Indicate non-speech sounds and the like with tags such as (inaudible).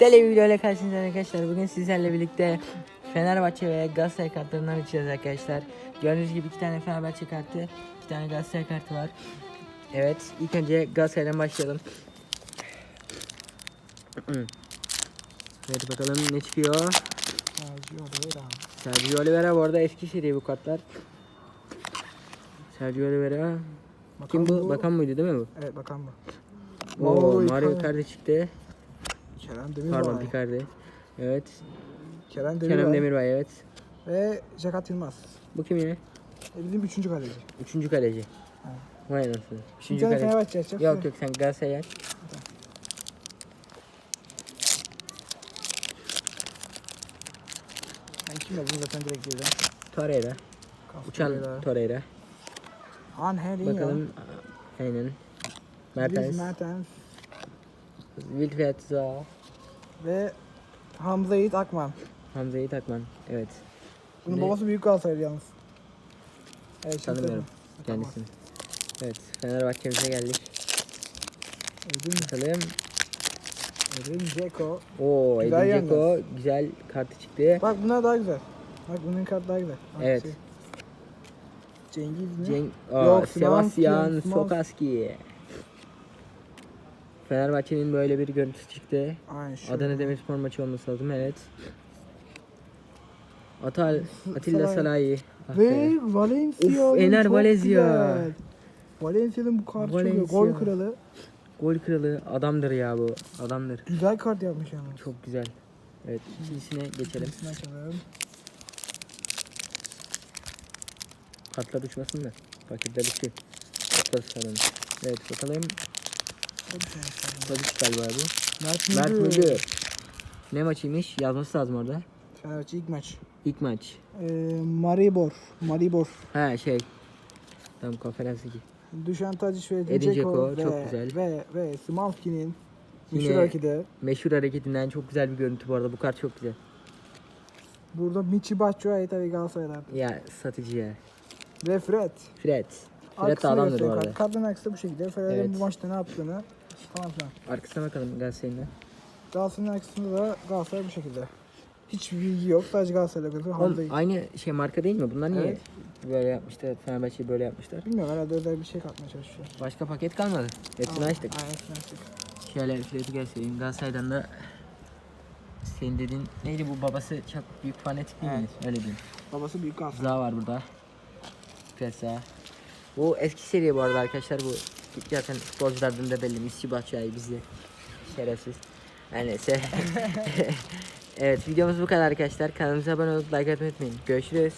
Deli videoyla karşınızda arkadaşlar. Bugün sizlerle birlikte Fenerbahçe ve Galatasaray kartlarından açacağız arkadaşlar. Gördüğünüz gibi iki tane Fenerbahçe kartı, iki tane Galatasaray kartı var. Evet, ilk önce Galatasaray'dan başlayalım. (clears throat) Hadi bakalım ne çıkıyor. Sergio Oliveira. Sergio Oliveira bu arada eski seri bu kartlar. Sergio Oliveira. Kim bu? Bakan mıydı değil mi bu? Evet bakan bu. Oo, Mario. Icardi çıktı. Kerem Demirbay. Pardon Icardi. Evet. Kerem Demirbay. Kerem Demirbay evet. Ve Jakat Yılmaz. Bu kim yine? E, bizim üçüncü kaleci. Üçüncü kaleci. Ha. Vay. Bir Üçüncü kaleci. Fenerbahçe açacak. Yok yok sen Galatasaray aç. Ben kim yazdım zaten direkt girdim. Torreira. Uçan Torreira. Angelinho. Bakalım. Aynen. Mertens. Mertens. Wilfried Zaha. Ve Hamza Yiğit Akman. Hamza Yiğit Akman. Evet. Bunun Ne? babası büyük Galatasaraylı yalnız. Evet, şimdi Tanımıyorum Tamam. kendisini. Evet. Fenerbahçe'mize geldik. Edin, Bakalım. Edin Dzeko. Oo Güzel Edin Dzeko. Güzel kartı çıktı. Bak bunlar daha güzel. Bak bunun kartı daha güzel. Bak, Evet. şey. Cengiz mi? Cenk, Yok, Sebastian. Sokaski. Fenerbahçe'nin böyle bir görüntüsü çıktı. Aynen. Adana Demirspor maçı olması lazım evet. Atal Atilla. Salahi. Ah Ve be. Valencia. Of, Ener çok Valencia. güzel. Valencia'nın bu kartı çok. Valencia. Gol kralı. Gol kralı adamdır ya bu. Adamdır. Güzel kart yapmış yani. Çok güzel. Evet ikincisine geçelim. İkincisini açalım. Kartlar uçmasın da. Paketler uçuyor. Kartlar saralım. Evet bakalım. Tadiç galiba bu. Mert Mert Müldür. Ne maçıymış? Yazması lazım orada. Fenerbahçe ilk maç. İlk maç. Ee, Maribor. Maribor. Ha şey. Tam konferans ligi. Düşen Tadic ve Edin Dzeko, ve, çok güzel. Ve, ve Szymanski'nin Yine- meşhur hareketi. Meşhur hareketinden çok güzel bir görüntü bu arada. Bu kart çok güzel. Burada Michi Batshuayi tabii Galatasaray'dan. Ya satıcı ya. Ve Fred. Fred. Fred adamdır bu arada. arkası da bu şekilde. Fred'in Evet. bu maçta ne yaptığını falan filan. Arkasına bakalım Galatasaray'ın da. Galatasaray'ın arkasında da Galatasaray bu şekilde. Hiçbir bilgi yok. Sadece Galatasaray'la gözüküyor. Oğlum, Hamza aynı şey marka değil mi? Bunlar niye Evet. böyle yapmışlar? Fenerbahçe'yi böyle yapmışlar. Bilmiyorum herhalde özel bir şey katmaya çalışıyor. Başka paket kalmadı. Hepsini Aa, açtık. Aynen hepsini açtık. Şöyle Fred'i göstereyim. Galatasaray'dan da senin dediğin neydi bu babası çok büyük fanatik değil mi? Öyle diyeyim. Babası büyük Galatasaray. Zaha var burada. Zaha. Bu eski seri bu arada arkadaşlar bu. Zaten futbolculardan da belli. Misli Batshuayi bizde. Şerefsiz. Her neyse. (laughs) (laughs) evet videomuz bu kadar arkadaşlar. Kanalımıza abone olup like atmayı unutmayın. Görüşürüz.